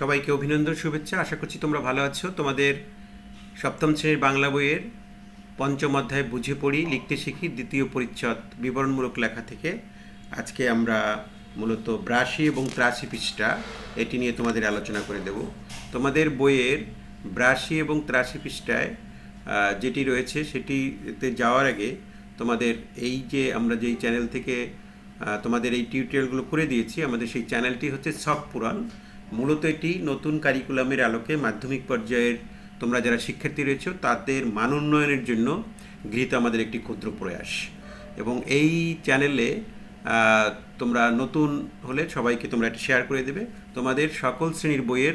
সবাইকে অভিনন্দন, শুভেচ্ছা। আশা করছি তোমরা ভালো আছো। তোমাদের সপ্তম শ্রেণির বাংলা বইয়ের পঞ্চম অধ্যায় বুঝে পড়ি, লিখতে শিখি, দ্বিতীয় পরিচ্ছদ বিবরণমূলক লেখা থেকে। আজকে আমরা মূলত ব্রাশি এবং ত্রাসি পৃষ্ঠা, এটি নিয়ে তোমাদের আলোচনা করে দেব। তোমাদের বইয়ের ব্রাশি এবং ত্রাসি পৃষ্ঠায় যেটি রয়েছে, সেটিতে যাওয়ার আগে তোমাদের এই যে আমরা যেই চ্যানেল থেকে তোমাদের এই টিউটোরিয়ালগুলো করে দিয়েছি, আমাদের সেই চ্যানেলটি হচ্ছে সব পুরাণ। মূলত এটি নতুন কারিকুলামের আলোকে মাধ্যমিক পর্যায়ের তোমরা যারা শিক্ষার্থী রয়েছে, তাদের মান উন্নয়নের জন্য গৃহীত আমাদের একটি ক্ষুদ্র প্রয়াস। এবং এই চ্যানেলে তোমরা নতুন হলে সবাইকে তোমরা এটি শেয়ার করে দেবে। তোমাদের সকল শ্রেণির বইয়ের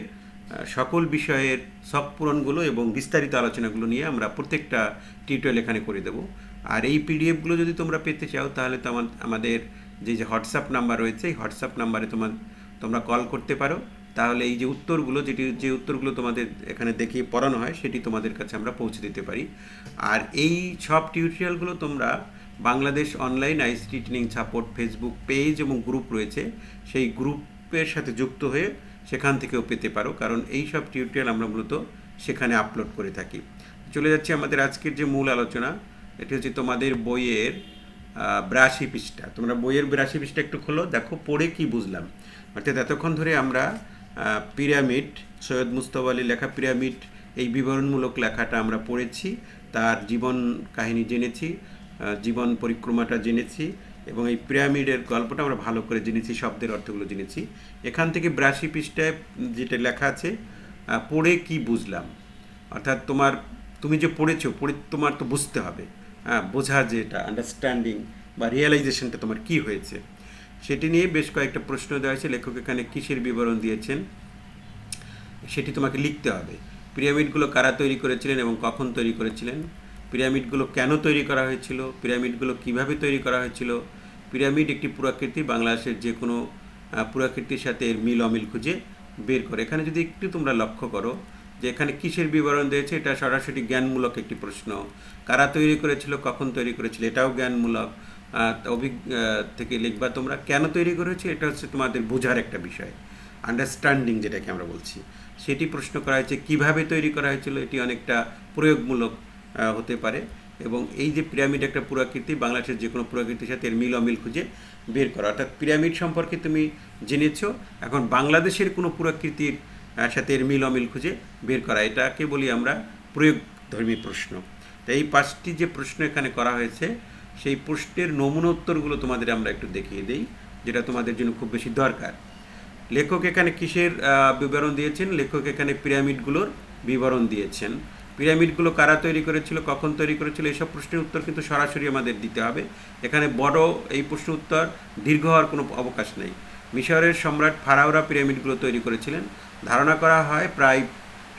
সকল বিষয়ের সব পূরণগুলো এবং বিস্তারিত আলোচনাগুলো নিয়ে আমরা প্রত্যেকটা টিউটোরিয়াল এখানে করে দেবো। আর এই পিডিএফগুলো যদি তোমরা পেতে চাও, তাহলে তো আমার- আমাদের যে যে হোয়াটসঅ্যাপ নাম্বার রয়েছে, এই হোয়াটসঅ্যাপ নাম্বারে তোমার তোমরা কল করতে পারো। তাহলে এই যে উত্তরগুলো, যেটি, যে উত্তরগুলো তোমাদের এখানে দেখিয়ে পড়ানো হয়, সেটি তোমাদের কাছে আমরা পৌঁছে দিতে পারি। আর এই সব টিউটোরিয়ালগুলো তোমরা Bangladesh online ICT training support Facebook page এবং গ্রুপ রয়েছে, সেই গ্রুপের সাথে যুক্ত হয়ে সেখান থেকেও পেতে পারো, কারণ এই সব টিউটোরিয়াল আমরা মূলত সেখানে আপলোড করে থাকি। চলে যাচ্ছে আমাদের আজকের যে মূল আলোচনা, এটি হচ্ছে তোমাদের বইয়ের বিরাশি পৃষ্ঠা। তোমরা বইয়ের বিরাশি পৃষ্ঠা একটু খোলো, দেখো, পড়ে কি বুঝলাম। অর্থাৎ এতক্ষণ ধরে আমরা পিরামিড, সৈয়দ মুস্তফা আলী লেখা পিরামিড, এই বিবরণমূলক লেখাটা আমরা পড়েছি, তার জীবন কাহিনী জেনেছি জীবন পরিক্রমাটা জেনেছি, এবং এই পিরামিডের গল্পটা আমরা ভালো করে জেনেছি, শব্দের অর্থগুলো জেনেছি। এখান থেকে ব্রাশি পৃষ্ঠায় যেটা লেখা আছে পড়ে কি বুঝলাম? অর্থাৎ তোমার, তুমি যে পড়েছো, পড়ে তোমার তো বুঝতে হবে। হ্যাঁ বোঝা যেটা আন্ডারস্ট্যান্ডিং বা রিয়েলাইজেশনটা তোমার কি হয়েছে। সেটি নিয়ে বেশ কয়েকটা প্রশ্ন দেওয়া হয়েছে। লেখক এখানে কিসের বিবরণ দিয়েছেন? সেটি তোমাকে লিখতে হবে। পিরামিডগুলো কারা তৈরি করেছিলেন এবং কখন তৈরি করেছিলেন? পিরামিডগুলো কেন তৈরি করা হয়েছিল? পিরামিডগুলো কীভাবে তৈরি করা হয়েছিল? পিরামিড একটি পুরাকৃতি, বাংলাদেশের যে কোনো পুরাকৃতির সাথে এর মিল অমিল খুঁজে বের করে। এখানে যদি একটু তোমরা লক্ষ্য করো যে এখানে কিসের বিবরণ দিয়েছে, এটা সরাসরি জ্ঞানমূলক একটি প্রশ্ন। কারা তৈরি করেছিল, কখন তৈরি করেছিল, এটাও জ্ঞানমূলক। অভিজ্ঞ থেকে লিখবা তোমরা কেন তৈরি করেছে, এটা হচ্ছে তোমাদের বোঝার একটা বিষয়। আন্ডারস্ট্যান্ডিং যেটাকে আমরা বলছি। সেটি প্রশ্ন করা হয়েছে, কীভাবে তৈরি করা হয়েছিল, এটি অনেকটা প্রয়োগমূলক হতে পারে। এবং এই যে পিরামিড একটা পুরাকৃতি, বাংলাদেশের যে কোনো পুরাকৃতির সাথে এর মিল অমিল খুঁজে বের করা। অর্থাৎ পিরামিড সম্পর্কে তুমি জেনেছো, এখন বাংলাদেশের কোনো পুরাকৃতির সাথে এর মিল অমিল খুঁজে বের করা। এটাকে বলি আমরা প্রয়োগধর্মী প্রশ্ন। তো এই পাঁচটি যে প্রশ্ন এখানে করা হয়েছে সেই প্রশ্নের নমুনা উত্তরগুলো তোমাদের আমরা একটু দেখিয়ে দিই, যেটা তোমাদের জন্য খুব বেশি দরকার। লেখক এখানে কিসের বিবরণ দিয়েছেন? লেখক এখানে পিরামিডগুলোর বিবরণ দিয়েছেন। পিরামিডগুলো কারা তৈরি করেছিল? কখন তৈরি করেছিল? এইসব প্রশ্নের উত্তর কিন্তু সরাসরি আমাদের দিতে হবে। এখানে বড় এই প্রশ্ন উত্তর, দীর্ঘ হওয়ার কোনো অবকাশ নেই। মিশরের সম্রাট ফারাওরা পিরামিডগুলো তৈরি করেছিলেন। ধারণা করা হয় প্রায়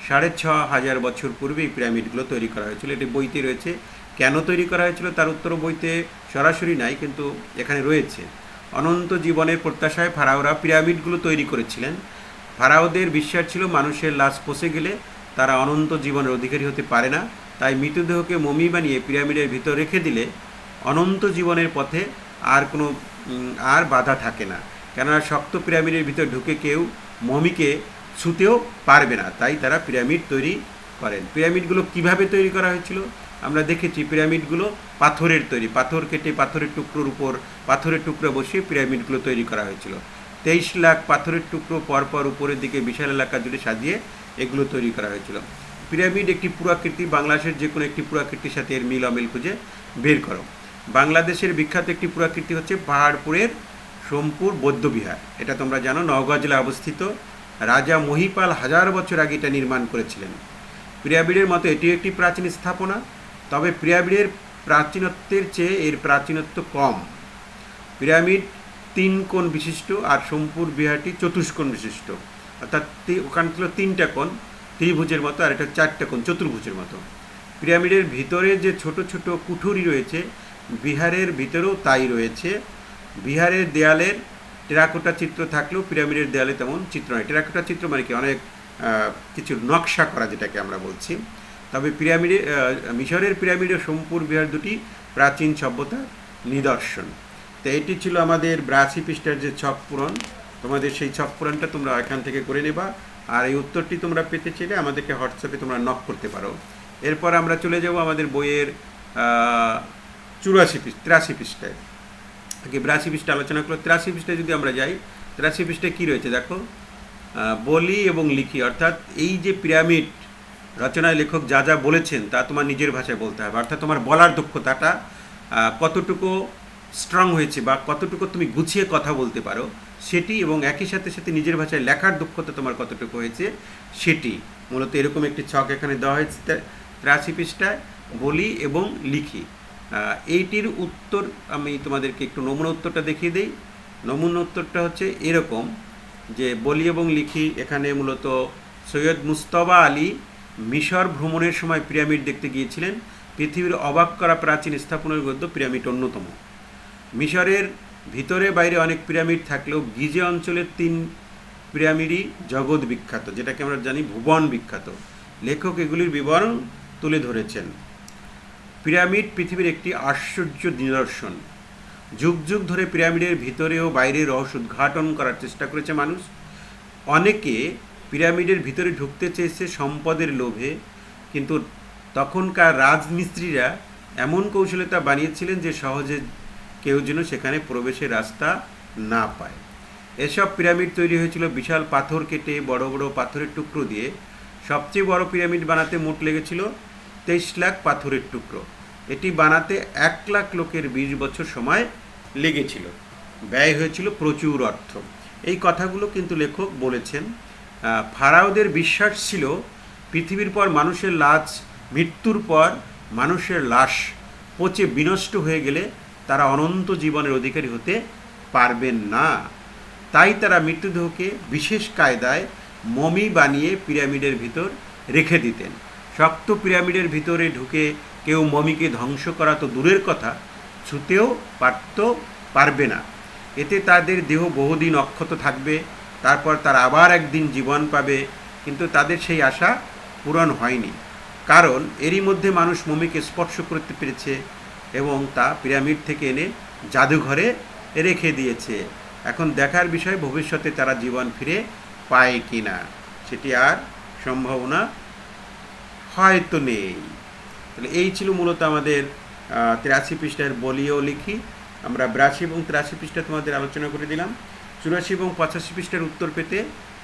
সাড়ে ছ হাজার বছর পূর্বে এই পিরামিডগুলো তৈরি করা হয়েছিল। এটি বইতে রয়েছে। কেন তৈরি করা হয়েছিল তার উত্তর বইতে সরাসরি নাই, কিন্তু এখানে রয়েছে। অনন্ত জীবনের প্রত্যাশায় ফারাওরা পিরামিডগুলো তৈরি করেছিলেন। ফারাওদের বিশ্বাস ছিল মানুষের লাশ পচে গেলে তারা অনন্ত জীবনের অধিকারী হতে পারে না, তাই মৃতদেহকে মমি বানিয়ে পিরামিডের ভিতর রেখে দিলে অনন্ত জীবনের পথে আর কোনো আর বাধা থাকে না। কেননা শক্ত পিরামিডের ভিতর ঢুকে কেউ মমিকে ছুতেও পারবে না, তাই তারা পিরামিড তৈরি করেন। পিরামিডগুলো কীভাবে তৈরি করা হয়েছিল? আমরা দেখেছি পিরামিডগুলো পাথরের তৈরি, পাথর কেটে পাথরের টুকরোর উপর, পাথরের টুকরো বসিয়ে পিরামিডগুলো তৈরি করা হয়েছিল। তেইশ লাখ পাথরের টুকরো পরপর উপরের দিকে বিশাল এলাকা জুড়ে সাজিয়ে এগুলো তৈরি করা হয়েছিল। পিরামিড একটি পুরাকৃতি, বাংলাদেশের যে কোনো একটি পুরাকৃতির সাথে এর মিল অমিল খুঁজে বের করো। বাংলাদেশের বিখ্যাত একটি পুরাকৃতি হচ্ছে পাহাড়পুরের সোমপুর বৌদ্ধবিহার এটা তোমরা জানো, নওগাঁ জেলায় অবস্থিত। রাজা মহিপাল হাজার বছর আগে এটা নির্মাণ করেছিলেন। পিরামিডের মতো এটিও একটি প্রাচীন স্থাপনা। তবে পিরামিডের প্রাচীনত্বের চেয়ে এর প্রাচীনত্ব কম। পিরামিড তিন কোণ বিশিষ্ট আর সোমপুর বিহারটি চতুষ্কোণ বিশিষ্ট। অর্থাৎ ওখানে ছিল তিনটা কোণ, ত্রিভুজের মতো আর এটা চারটা কোণ, চতুর্ভুজের মতো। পিরামিডের ভিতরে যে ছোট ছোট কুঠুরি রয়েছে, বিহারের ভিতরেও তাই রয়েছে। বিহারের দেয়ালের টেরাকোটা চিত্র থাকলেও পিরামিডের দেয়ালে তেমন চিত্র নয় টেরাকোটা চিত্র মানে কি? অনেক কিছু নকশা করা যেটাকে আমরা বলছি। তবে পিরামিডে মিশরের পিরামিড ও সোমপুর বিহার দুটি প্রাচীন সভ্যতার নিদর্শন। তো এটি ছিল আমাদের ব্রাসি পৃষ্ঠার যে ছক পূরণ। তোমাদের সেই ছক পূরণটা তোমরা এখান থেকে করে নেবা। আর এই উত্তরটি তোমরা পেতে চাইলে আমাদেরকে হোয়াটসঅ্যাপে তোমরা নক করতে পারো। এরপর আমরা চলে যাব আমাদের বইয়ের চুরাশি পৃষ্ঠ, তিরাশি পৃষ্ঠায়। আগে বিরাশি পৃষ্ঠা আলোচনা করল। তিরাশি পৃষ্ঠায় যদি আমরা যাই, তিরাশি পৃষ্ঠায় কী রয়েছে দেখো? বলি এবং লিখি। অর্থাৎ এই যে পিরামিড রচনায় লেখক যা যা বলেছেন তা তোমার নিজের ভাষায় বলতে হবে। অর্থাৎ তোমার বলার দক্ষতাটা কতটুকু স্ট্রং হয়েছে বা কতটুকু তুমি গুছিয়ে কথা বলতে পারো, সেটি এবং একই সাথে সাথে নিজের ভাষায় লেখার দক্ষতা তোমার কতটুকু হয়েছে, সেটি। মূলত এরকম একটি ছক এখানে দেওয়া হয়েছে ত্রাশি পৃষ্ঠায়, বলি এবং লিখি। এইটির উত্তর আমি তোমাদেরকে একটু নমুনা উত্তরটা দেখিয়ে দিই। নমুনা উত্তরটা হচ্ছে এরকম যে বলি এবং লিখি এখানে মূলত সৈয়দ মুস্তফা আলী মিশর ভ্রমণের সময় পিরামিড দেখতে গিয়েছিলেন। পৃথিবীর অবাক করা প্রাচীন স্থাপনের গদ্য পিরামিড অন্যতম। মিশরের ভিতরে বাইরে অনেক পিরামিড থাকলেও গিজে অঞ্চলের তিন পিরামিডই জগৎ বিখ্যাত, যেটাকে আমরা জানি ভুবন বিখ্যাত। লেখক এগুলির বিবরণ তুলে ধরেছেন। পিরামিড পৃথিবীর একটি আশ্চর্য নিদর্শন। যুগ যুগ ধরে পিরামিডের ভিতরে ও বাইরে রহস্য উদ্ঘাটন করার চেষ্টা করেছে মানুষ। অনেকে পিরামিডের ভিতরে ঢুকতে চেয়েছে সম্পদের লোভে, কিন্তু তখনকার রাজমিস্ত্রিরা এমন কৌশলে তা বানিয়েছিলেন যে সহজে কেউ যেন সেখানে প্রবেশের রাস্তা না পায়। এসব পিরামিড তৈরি হয়েছিল বিশাল পাথর কেটে বড় বড় পাথরের টুকরো দিয়ে। সবচেয়ে বড় পিরামিড বানাতে মোট লেগেছিল তেইশ লাখ পাথরের টুকরো। এটি বানাতে এক লাখ লোকের বিশ বছর সময় লেগেছিল। ব্যয় হয়েছিল প্রচুর অর্থ। এই কথাগুলো কিন্তু লেখক বলেছেন ফারাওদের বিশ্বাস ছিল পৃথিবীর পর মানুষের লাশ মৃত্যুর পর মানুষের লাশ পচে বিনষ্ট হয়ে গেলে তারা অনন্ত জীবনের অধিকারী হতে পারবেন না। তাই তারা মৃত্যুদেহকে বিশেষ কায়দায় মমি বানিয়ে পিরামিডের ভিতর রেখে দিতেন। শক্ত পিরামিডের ভিতরে ঢুকে কেউ মমিকে ধ্বংস করা তো দূরের কথা, ছুতেও পারত পারবে না। এতে তাদের দেহ বহুদিন অক্ষত থাকবে তারপর তারা আবার একদিন জীবন পাবে, কিন্তু তাদের সেই আশা পূরণ হয়নি। কারণ এরই মধ্যে মানুষ মমিকে স্পর্শ করতে পেরেছে এবং তা পিরামিড থেকে এনে জাদুঘরে রেখে দিয়েছে। এখন দেখার বিষয়, ভবিষ্যতে তারা জীবন ফিরে পায় কি না সেটি আর সম্ভাবনা হয়তো নেই। তাহলে এই ছিল মূলত আমাদের তিরাশি পৃষ্ঠার বলিও লিখি। আমরা বিরাশি এবং তিরাশি পৃষ্ঠা তোমাদের আলোচনা করে দিলাম। চুরাশি এবং পঁচাশি পৃষ্ঠার উত্তর পেতে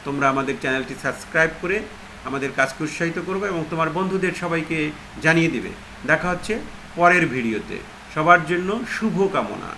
তোমরা আমাদের চ্যানেলটি সাবস্ক্রাইব করে আমাদের কাজকে উৎসাহিত করবে এবং তোমার বন্ধুদের সবাইকে জানিয়ে দেবে। দেখা হচ্ছে পরের ভিডিওতে। সবার জন্য শুভ কামনা